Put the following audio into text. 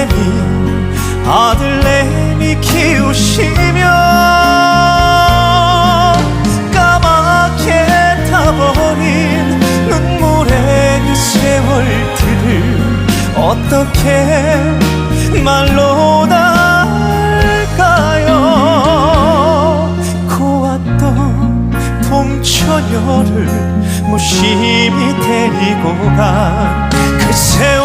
내미 아들 내미 키우시며 까맣게 타버린 눈물의 그 세월들을 어떻게 말로 다 할까요? 고왔던 봄처녀를 무심히 데리고 간그 세월